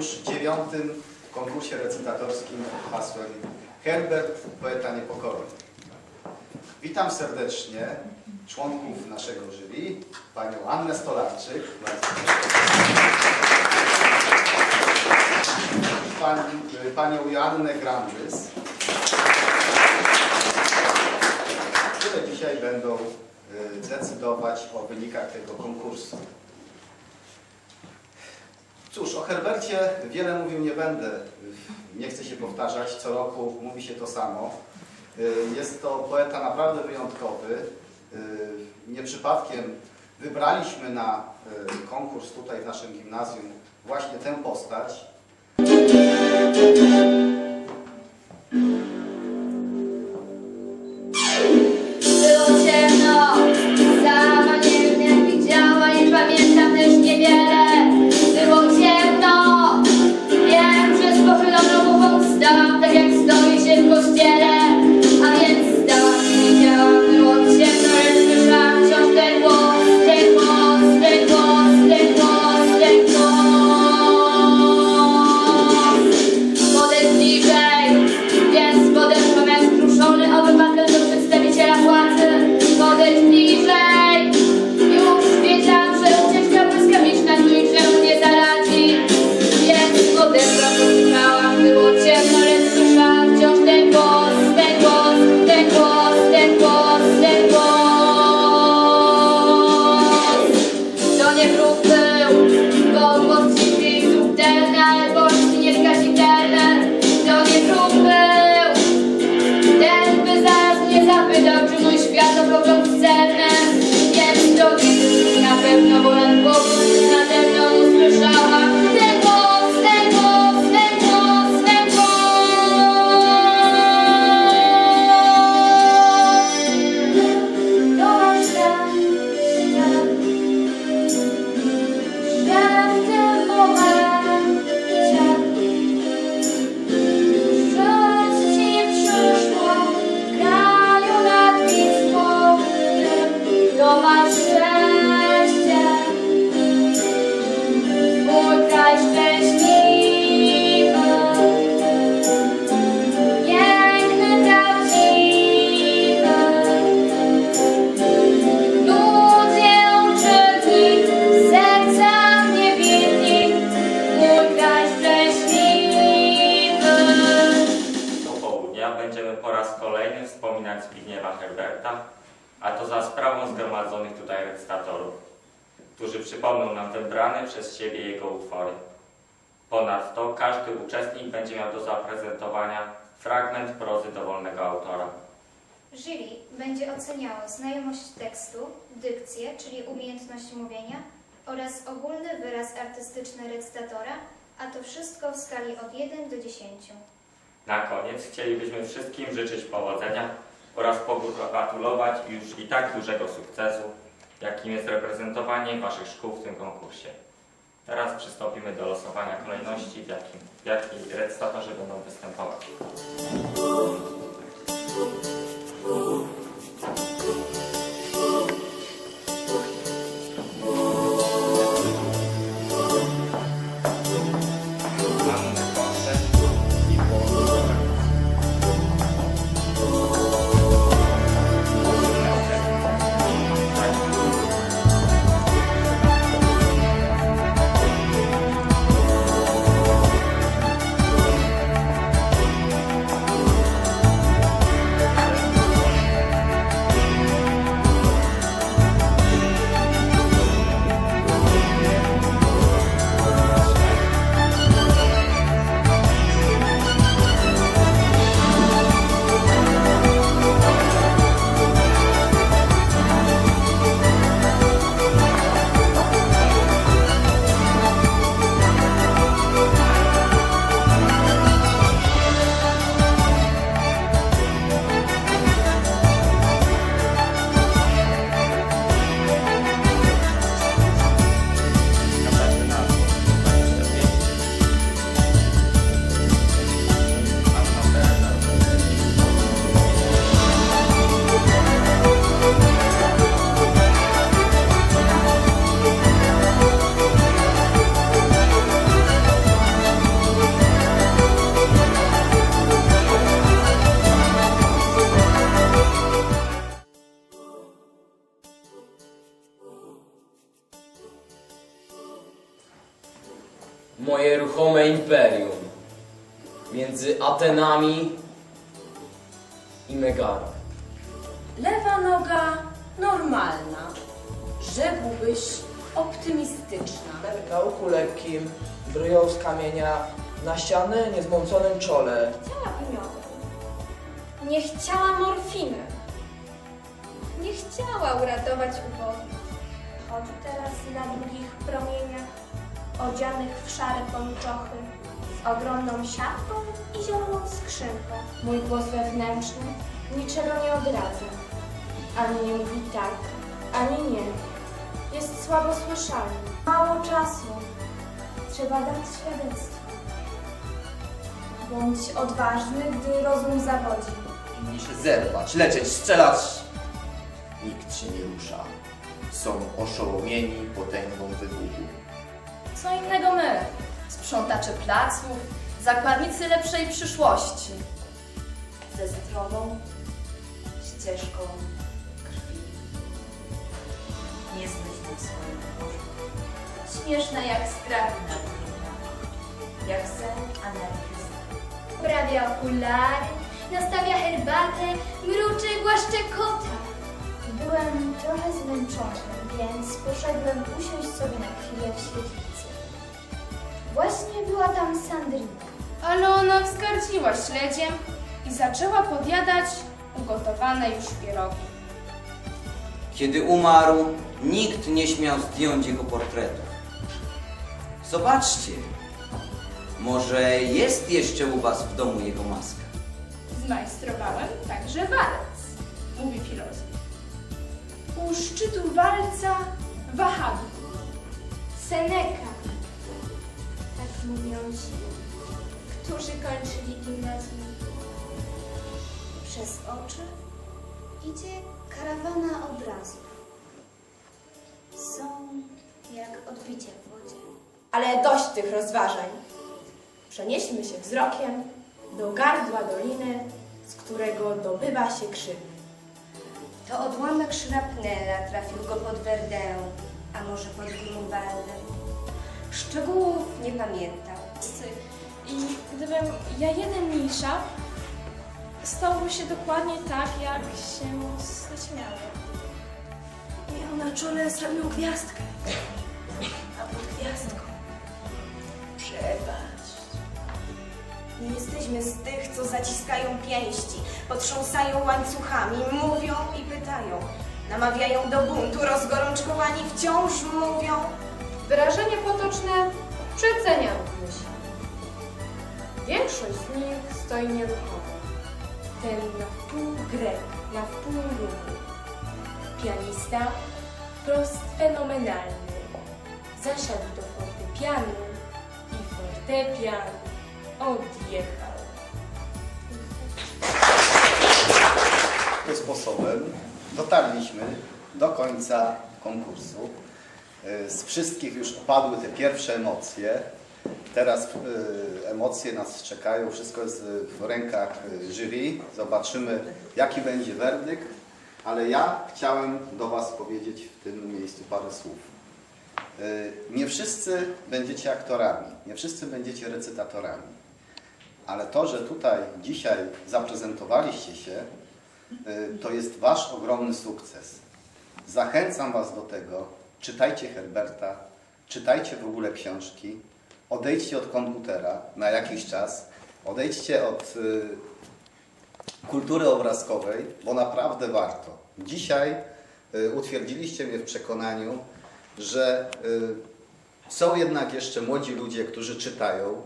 już dziewiątym konkursie recytatorskim pod hasłem Herbert, poeta niepokory. Witam serdecznie członków naszego jury, panią Annę Stolarczyk. Pani, panią Joannę Grandys, które dzisiaj będą y, decydować o wynikach tego konkursu. Cóż, o Herbercie wiele mówił nie będę. Nie chcę się powtarzać, co roku mówi się to samo. Y, Jest to poeta naprawdę wyjątkowy. Y, Nie przypadkiem wybraliśmy na y, konkurs tutaj w naszym gimnazjum właśnie tę postać. Światopogląd celny jest drogi. Na pewno, bo nad Herberta, a to za sprawą zgromadzonych tutaj recytatorów, którzy przypomną nam wybrane przez siebie jego utwory. Ponadto każdy uczestnik będzie miał do zaprezentowania fragment prozy dowolnego autora. Jury będzie oceniało znajomość tekstu, dykcję, czyli umiejętność mówienia oraz ogólny wyraz artystyczny recytatora, a to wszystko w skali od 1 do 10. Na koniec chcielibyśmy wszystkim życzyć powodzenia oraz pogratulować już i tak dużego sukcesu, jakim jest reprezentowanie Waszych szkół w tym konkursie. Teraz przystąpimy do losowania kolejności, w jakiej recytatorzy będą występować. Moje ruchome imperium między Atenami i Megarą. Lewa noga normalna. Rzekłbyś optymistyczna. Na uchu lekkim, bryją z kamienia, na ścianę niezmąconym czole. Chciała miodu. Nie chciała morfiny. Nie chciała uratować ubogich. Chodzi teraz na długich promieniach, odzianych w szare pończochy, z ogromną siatką i zieloną skrzynką. Mój głos wewnętrzny niczego nie odradza. Ani nie mówi tak, ani nie. Jest słabo słyszalny. Mało czasu. Trzeba dać świadectwo. Bądź odważny, gdy rozum zawodzi. Się zerwać, lecieć, strzelać. Nikt się nie rusza. Są oszołomieni potęgą wybuchu. Co innego my, sprzątacze placów, zakładnicy lepszej przyszłości. Ze zdrową ścieżką krwi. Nie zbyt tym swoim Boże. Śmieszna jak strach. Jak sen anarchista. Poprawia okulary, nastawia herbatę, mruczy, głaszcze kota. Byłem trochę zmęczony, więc poszedłem usiąść sobie na chwilę w świetlicy. Właśnie była tam Sandrina. Ale ona wzgardziła śledziem i zaczęła podjadać ugotowane już pierogi. Kiedy umarł, nikt nie śmiał zdjąć jego portretów. Zobaczcie, może jest jeszcze u was w domu jego maska. Zmajstrowałem także walec, mówi filozof. U szczytu walca wahadło. Seneca. Mówią ci, którzy kończyli gimnazjum. Przez oczy idzie karawana obrazów. Są jak odbicie w wodzie. Ale dość tych rozważań. Przenieśmy się wzrokiem do gardła doliny, z którego dobywa się krzyk. To odłamek szrapnela trafił go pod Verdun, a może pod Grunwaldem. Szczegółów nie pamiętam. I gdybym ja jeden mniejsza, stałoby się dokładnie tak, jak się zaśmiało. Miał na czole srebrną gwiazdkę, a pod gwiazdką przepaść. Nie jesteśmy z tych, co zaciskają pięści, potrząsają łańcuchami, mówią i pytają. Namawiają do buntu, rozgorączkowani wciąż mówią. Wyrażenie potoczne przeceniam myśl. Większość z nich stoi nieruchomo. Ten na wpół grek, na wpół ruchu. Pianista wprost fenomenalny. Zasiadł do fortepianu i fortepian odjechał. Tym sposobem dotarliśmy do końca konkursu. Y, Z wszystkich już opadły te pierwsze emocje. Teraz y, emocje nas czekają. Wszystko jest y, w rękach jury. Zobaczymy, jaki będzie werdykt. Ale ja chciałem do Was powiedzieć w tym miejscu parę słów. Nie wszyscy będziecie aktorami, nie wszyscy będziecie recytatorami. Ale to, że tutaj dzisiaj zaprezentowaliście się, to jest Wasz ogromny sukces. Zachęcam Was do tego, czytajcie Herberta, czytajcie w ogóle książki, odejdźcie od komputera na jakiś czas, odejdźcie od y, kultury obrazkowej, bo naprawdę warto. Dzisiaj y, utwierdziliście mnie w przekonaniu, że y, są jednak jeszcze młodzi ludzie, którzy czytają,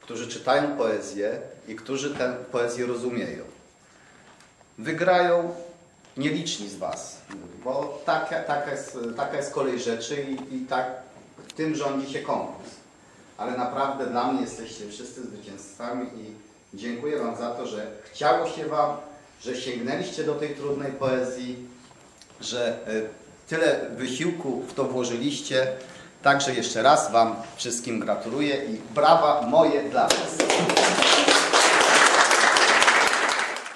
którzy czytają poezję i którzy tę poezję rozumieją. Wygrają nieliczni z Was, bo taka, taka, jest, taka jest kolej rzeczy i, i tak tym rządzi się konkurs. Ale naprawdę dla mnie jesteście wszyscy zwycięzcami i dziękuję Wam za to, że chciało się Wam, że sięgnęliście do tej trudnej poezji, że y, tyle wysiłku w to włożyliście. Także jeszcze raz Wam wszystkim gratuluję i brawa moje dla Was.